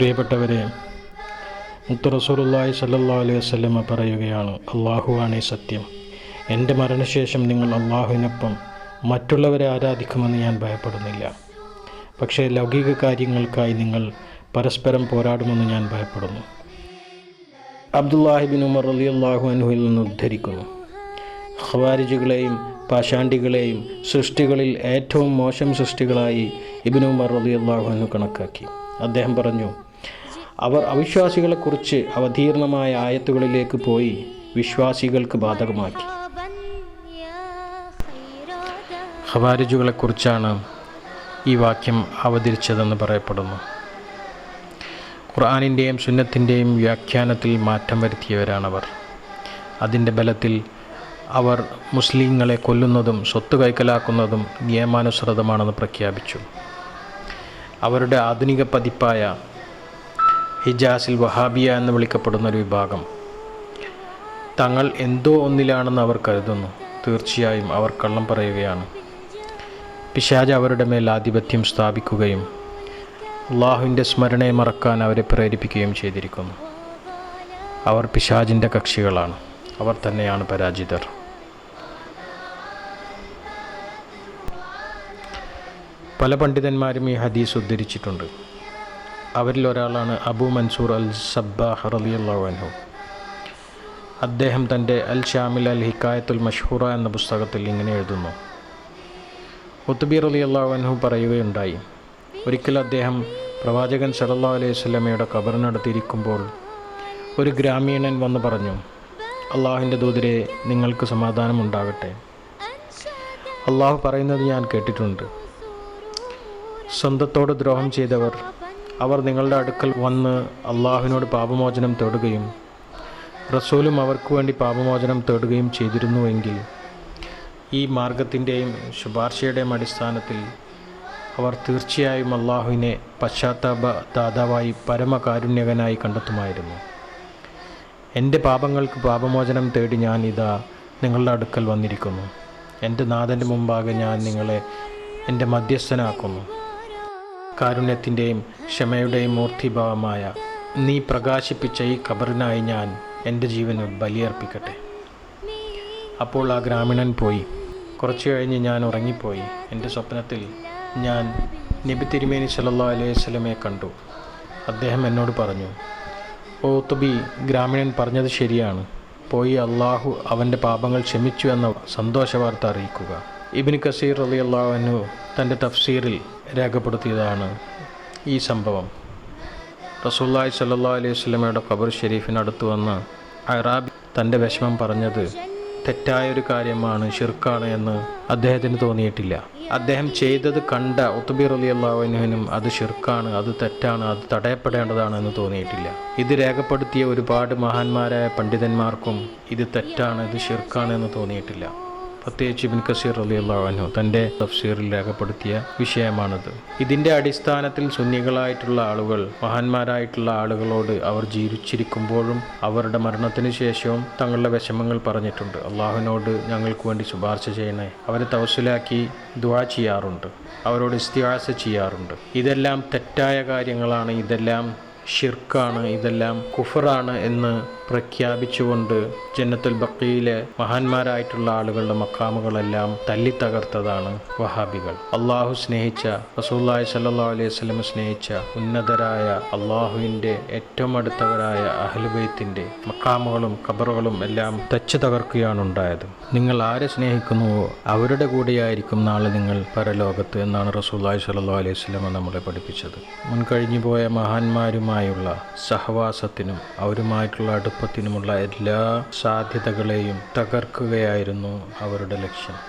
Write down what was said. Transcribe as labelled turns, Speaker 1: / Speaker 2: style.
Speaker 1: പ്രിയപ്പെട്ടവരെ മുത്തു റസൂലുള്ളാഹി സല്ലല്ലാഹു അലൈഹി വസല്ലമ പറയുകയാണ് അള്ളാഹുവാണേ സത്യം. എന്റെ മരണശേഷം നിങ്ങൾ അള്ളാഹുവിനൊപ്പം മറ്റുള്ളവരെ ആരാധിക്കുമെന്ന് ഞാൻ ഭയപ്പെടുന്നില്ല. പക്ഷേ ലൗകിക കാര്യങ്ങൾക്കായി നിങ്ങൾ പരസ്പരം പോരാടുമെന്ന് ഞാൻ ഭയപ്പെടുന്നു. അബ്ദുല്ലാഹിബിൻ ഉമർ അലി അള്ളാഹു അൻഹുവിൽ നിന്ന് ഉദ്ധരിക്കുന്നു. ഖവാരിജുകളെയും പാഷാണ്ടികളെയും സൃഷ്ടികളിൽ ഏറ്റവും മോശം സൃഷ്ടികളായി ഇബിൻ ഉമർ അലി അള്ളാഹു അൻഹു കണക്കാക്കി. അദ്ദേഹം പറഞ്ഞു അവർ അവിശ്വാസികളെക്കുറിച്ച് അവതീർണമായ ആയത്തുകളിലേക്ക് പോയി വിശ്വാസികൾക്ക് ബാധകമാക്കി. ഖവാരിജുകളെക്കുറിച്ചാണ് ഈ വാക്യം അവതരിച്ചതെന്ന് പറയപ്പെടുന്നു. ഖുർആാനിന്റെയും സുന്നത്തിന്റെയും വ്യാഖ്യാനത്തിൽ മാറ്റം വരുത്തിയവരാണവർ. അതിന്റെ ബലത്തിൽ അവർ മുസ്ലിങ്ങളെ കൊല്ലുന്നതും സ്വത്ത് കൈക്കലാക്കുന്നതും നിയമാനുസൃതമാണെന്ന് പ്രഖ്യാപിച്ചു. അവരുടെ ആധുനിക പതിപ്പായ ഹിജാസിൽ വഹാബിയ എന്ന് വിളിക്കപ്പെടുന്ന ഒരു വിഭാഗം. തങ്ങൾ എന്തോ ഒന്നിലാണെന്ന് അവർ കരുതുന്നു. തീർച്ചയായും അവർ കള്ളം പറയുകയാണ്. പിശാജ് അവരുടെ മേൽ ആധിപത്യം സ്ഥാപിക്കുകയും അള്ളാഹുവിന്റെ സ്മരണയെ മറക്കാൻ അവരെ പ്രേരിപ്പിക്കുകയും ചെയ്തിരിക്കുന്നു. അവർ പിശാജിന്റെ കക്ഷികളാണ്. അവർ തന്നെയാണ് പരാജിതർ. പല പണ്ഡിതന്മാരും ഈ ഹദീസ് ഉദ്ധരിച്ചിട്ടുണ്ട്. അവരിൽ ഒരാളാണ് അബു മൻസൂർ അൽ സബ്ബാഹ് റലിയുള്ളവനു അദ്ദേഹം തന്റെ അൽ ഷാമിൽ അൽ ഹിക്കായത്തുൽ മഷൂറ എന്ന പുസ്തകത്തിൽ ഇങ്ങനെ എഴുതുന്നു. ഒത്തുബീർ അലി അള്ളാഹു അൻഹു പറയുകയുണ്ടായി ഒരിക്കൽ അദ്ദേഹം പ്രവാചകൻ സലല്ലാ അലൈഹി സ്വലമയുടെ കബറിനടുത്തിരിക്കുമ്പോൾ ഒരു ഗ്രാമീണൻ വന്ന് പറഞ്ഞു അള്ളാഹുവിന്റെ ദൂതരെ നിങ്ങൾക്ക് സമാധാനം ഉണ്ടാകട്ടെ അള്ളാഹു പറയുന്നത് ഞാൻ കേട്ടിട്ടുണ്ട്. സ്വന്തത്തോട് ദ്രോഹം ചെയ്തവർ അവർ നിങ്ങളുടെ അടുക്കൽ വന്ന് അള്ളാഹുവിനോട് പാപമോചനം തേടുകയും റസൂലും അവർക്ക് വേണ്ടി പാപമോചനം തേടുകയും ചെയ്തിരുന്നുവെങ്കിൽ ഈ മാർഗത്തിന്റെയും ശുപാർശയുടെയും അടിസ്ഥാനത്തിൽ അവർ തീർച്ചയായും അള്ളാഹുവിനെ പശ്ചാത്താപ ദാതാവായി പരമകാരുണ്യകനായി കണ്ടെത്തുമായിരുന്നു. എന്റെ പാപങ്ങൾക്ക് പാപമോചനം തേടി ഞാൻ ഇതാ നിങ്ങളുടെ അടുക്കൽ വന്നിരിക്കുന്നു. എന്റെ നാഥന്റെ മുമ്പാകെ ഞാൻ നിങ്ങളെ എന്റെ മധ്യസ്ഥനാക്കുന്നു. കാരുണ്യത്തിന്റെയും ക്ഷമയുടെയും മൂർത്തിഭാവമായ നീ പ്രകാശിപ്പിച്ച ഈ ഖബറിനായി ഞാൻ എന്റെ ജീവന് ബലിയർപ്പിക്കട്ടെ. അപ്പോൾ ആ ഗ്രാമീണൻ പോയി. കുറച്ചു കഴിഞ്ഞ് ഞാൻ ഉറങ്ങിപ്പോയി. എന്റെ സ്വപ്നത്തിൽ ഞാൻ നബി തിരുമേനി സല്ലാ അലൈഹി സ്വലമയെ കണ്ടു. അദ്ദേഹം എന്നോട് പറഞ്ഞു ഓ തുബി ഗ്രാമീണൻ പറഞ്ഞത് ശരിയാണ്. പോയി അള്ളാഹു അവന്റെ പാപങ്ങൾ ക്ഷമിച്ചു എന്ന സന്തോഷവാർത്ത അറിയിക്കുക. ഇബിൻ കസീർ അലി അള്ളാഹനു തന്റെ തഫ്സീറിൽ രേഖപ്പെടുത്തിയതാണ് ഈ സംഭവം. റസൂല്ലായി സല്ലാ അലൈഹി സ്വലമയുടെ ഖബർ ഷെരീഫിനടുത്ത് വന്ന് അറാബി തന്റെ വിഷമം പറഞ്ഞത് തെറ്റായൊരു കാര്യമാണ് ഷിർക്കാണ് എന്ന് അദ്ദേഹത്തിന് തോന്നിയിട്ടില്ല. അദ്ദേഹം ചെയ്തത് കണ്ട ഉത്തുബീർ അലി അള്ളാഹുവിനും അത് ഷിർക്കാണ് അത് തെറ്റാണ് അത് തടയപ്പെടേണ്ടതാണ് എന്ന് തോന്നിയിട്ടില്ല. ഇത് രേഖപ്പെടുത്തിയ ഒരുപാട് മഹാന്മാരായ പണ്ഡിതന്മാർക്കും ഇത് തെറ്റാണ് ഇത് ഷിർക്കാണ് എന്ന് തോന്നിയിട്ടില്ല. പ്രത്യേകിച്ച് ഇബിൻ കസീർ അലി അള്ളാഹു തന്റെ തഫ്സീറിൽ രേഖപ്പെടുത്തിയ വിഷയമാണത്. ഇതിന്റെ അടിസ്ഥാനത്തിൽ സുന്നികളായിട്ടുള്ള ആളുകൾ മഹാന്മാരായിട്ടുള്ള ആളുകളോട് അവർ ജീവിച്ചിരിക്കുമ്പോഴും അവരുടെ മരണത്തിന് ശേഷവും തങ്ങളുടെ വിഷമങ്ങൾ പറഞ്ഞിട്ടുണ്ട്. അള്ളാഹുവിനോട് ഞങ്ങൾക്ക് വേണ്ടി ശുപാർശ ചെയ്യണേ. അവരെ തവസിലാക്കി ദുവാ ചെയ്യാറുണ്ട്. അവരോട് ഇസ്തിഹാസ ചെയ്യാറുണ്ട്. ഇതെല്ലാം തെറ്റായ കാര്യങ്ങളാണ്. ഇതെല്ലാം ഷിർക്കാണ് ഇതെല്ലാം കുഫറാണ് എന്ന് പ്രഖ്യാപിച്ചുകൊണ്ട് ജന്നത്തുൽ ബക്കയിലെ മഹാന്മാരായിട്ടുള്ള ആളുകളുടെ മക്കാമുകളെല്ലാം തല്ലിത്തകർത്തതാണ് വഹാബികൾ. അള്ളാഹു സ്നേഹിച്ച റസൂല്ലായി സല്ലാ അലൈഹി സ്വലം സ്നേഹിച്ച ഉന്നതരായ അള്ളാഹുവിന്റെ ഏറ്റവും അടുത്തവരായ അഹ്ലുബൈത്തിന്റെ മക്കാമുകളും ഖബറുകളും എല്ലാം തച്ചു തകർക്കുകയാണ് ഉണ്ടായത്. നിങ്ങൾ ആരെ സ്നേഹിക്കുന്നുവോ അവരുടെ കൂടെയായിരിക്കും നാളെ നിങ്ങൾ പരലോകത്ത് എന്നാണ് റസൂല്ലായി സല്ലാ അലൈഹി സ്വലമ നമ്മളെ പഠിപ്പിച്ചത്. മുൻകഴിഞ്ഞു പോയ മഹാന്മാരുമായുള്ള സഹവാസത്തിനും അവരുമായിട്ടുള്ള അടുപ്പത്തിനുമുള്ള എല്ലാ സാധ്യതകളെയും തകർക്കുകയായിരുന്നു അവരുടെ ലക്ഷ്യം.